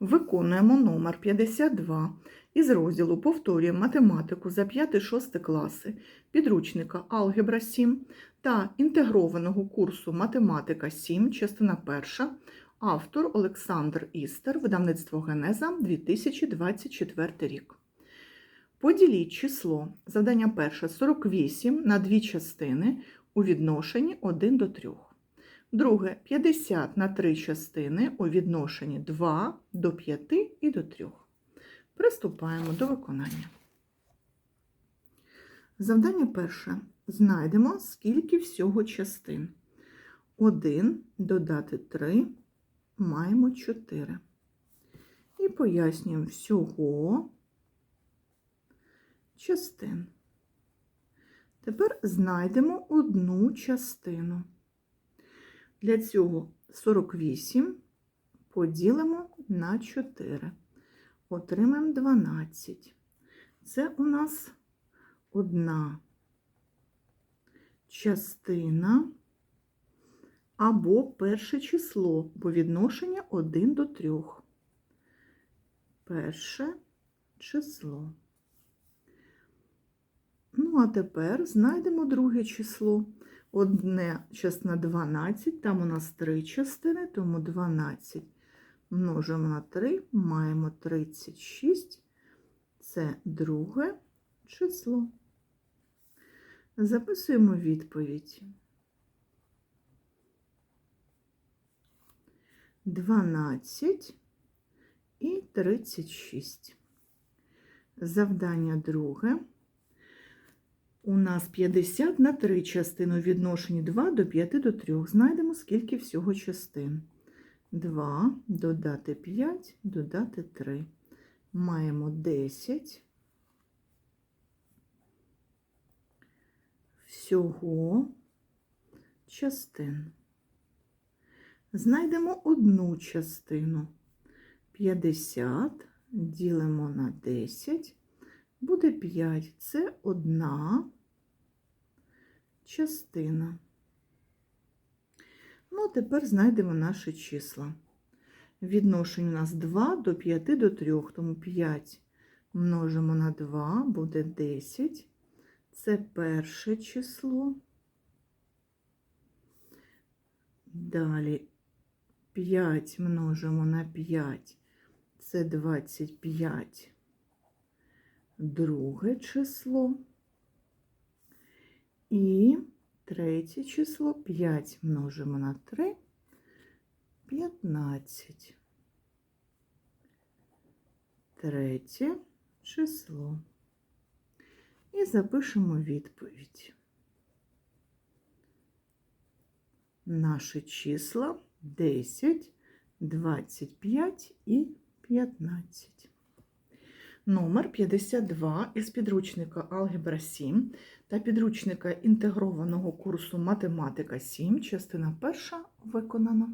Виконуємо номер 52 із розділу Повторюємо математику за 5-6 класи підручника Алгебра 7 та інтегрованого курсу Математика 7, частина 1, автор Олександр Істер, видавництво Генеза 2024 рік. Поділіть число, завдання перше 48 на дві частини у відношенні 1 до 3. Друге 50 на три частини у відношенні 2 до 5 і до 3. Приступаємо до виконання. Завдання перше. Знайдемо, скільки всього частин. 1 додати 3 маємо 4. І пояснюємо всього частин. Тепер знайдемо одну частину. Для цього 48 поділимо на 4. Отримаємо 12. Це у нас одна частина або перше число, бо відношення 1 до 3. Перше число. Ну, а тепер знайдемо друге число. Одне частина 12, там у нас три частини, тому 12 множимо на 3, маємо 36. Це друге число. Записуємо відповідь. 12 і 36. Завдання друге. У нас 50 на 3 частини у відношенні 2 до 5 до 3. Знайдемо, скільки всього частин. 2 додати 5, додати 3. Маємо 10. Всього частин. Знайдемо одну частину. 50 ділимо на 10 буде 5. Це одна частина. Ну, тепер знайдемо наші числа. Відношень у нас 2 до 5 до 3, тому 5 множимо на 2, буде 10. Це перше число. Далі 5 множимо на 5, це 25 друге число і третє число 5 множимо на 3, 15. Третє число. І запишемо відповідь. Наші числа 10, 25 і 15. Номер 52 із підручника Алгебра 7 та підручника інтегрованого курсу Математика 7, частина 1 виконано.